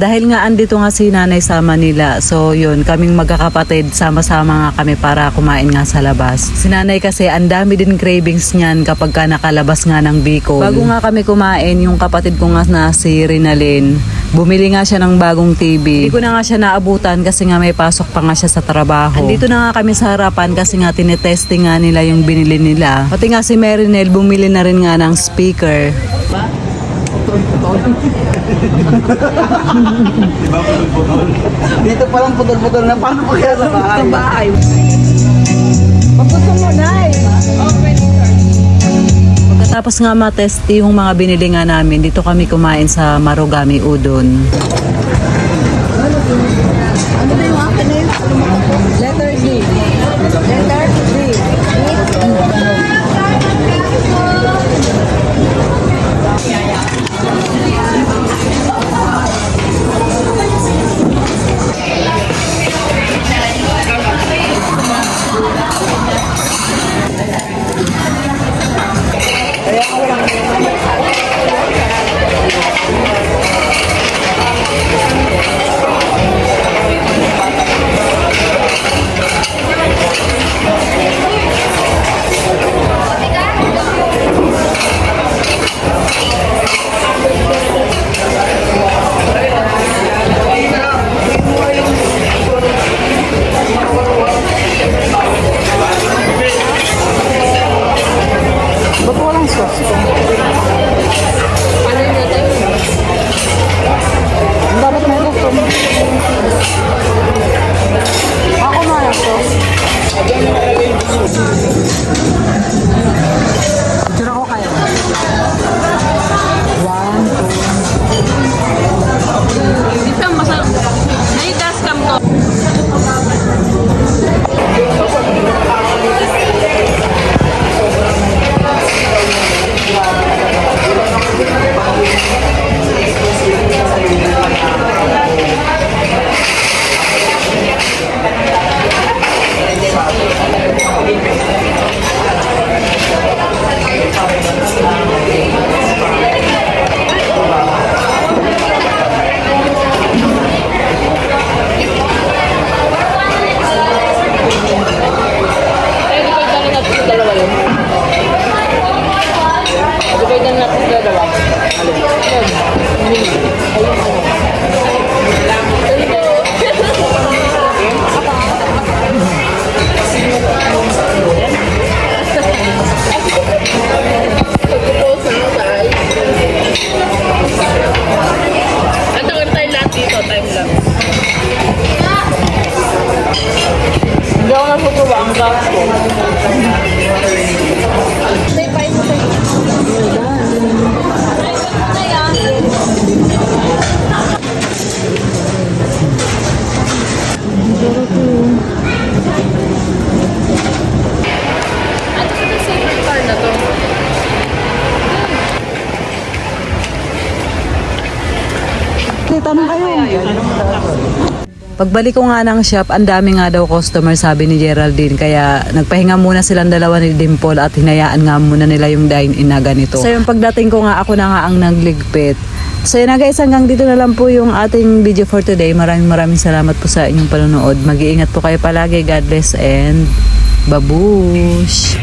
Dahil nga andito nga si nanay sa Manila, so yun, kaming magkakapatid, sama-sama nga kami para kumain nga sa labas. Si nanay kasi, ang dami din cravings niyan kapag ka nakalabas nga ng Bicol. Bago nga kami kumain, yung kapatid ko nga na si Rinalyn, bumili nga siya ng bagong TV. Hindi ko na nga siya naabutan kasi nga may pasok pa nga siya sa trabaho. Andito na nga kami sa harapan kasi nga tinetesting nga nila yung binili nila. Pati nga si Merinel, bumili na rin nga ng speaker. Dito palang putol-putol na. Paano po kaya sa bahay? Sa bahay. Pagputong mo na Pagkatapos nga matest yung mga binili nga namin, dito kami kumain sa Marugami Udon. Letter D. Letter Hindi ako natutuwa, ang gas ko. Ano sa safety car na to? Tanong kayo. Pagbalik ko nga ng shop, ang dami nga daw customer sabi ni Geraldine. Kaya nagpahinga muna silang dalawa ni Dimple at hinayaan nga muna nila yung dine-in na ganito. So yung pagdating ko nga, ako na nga ang nagligpit. So yun na guys, hanggang dito na lang po yung ating video for today. Maraming maraming salamat po sa inyong panonood. Mag-iingat po kayo palagi. God bless and babush!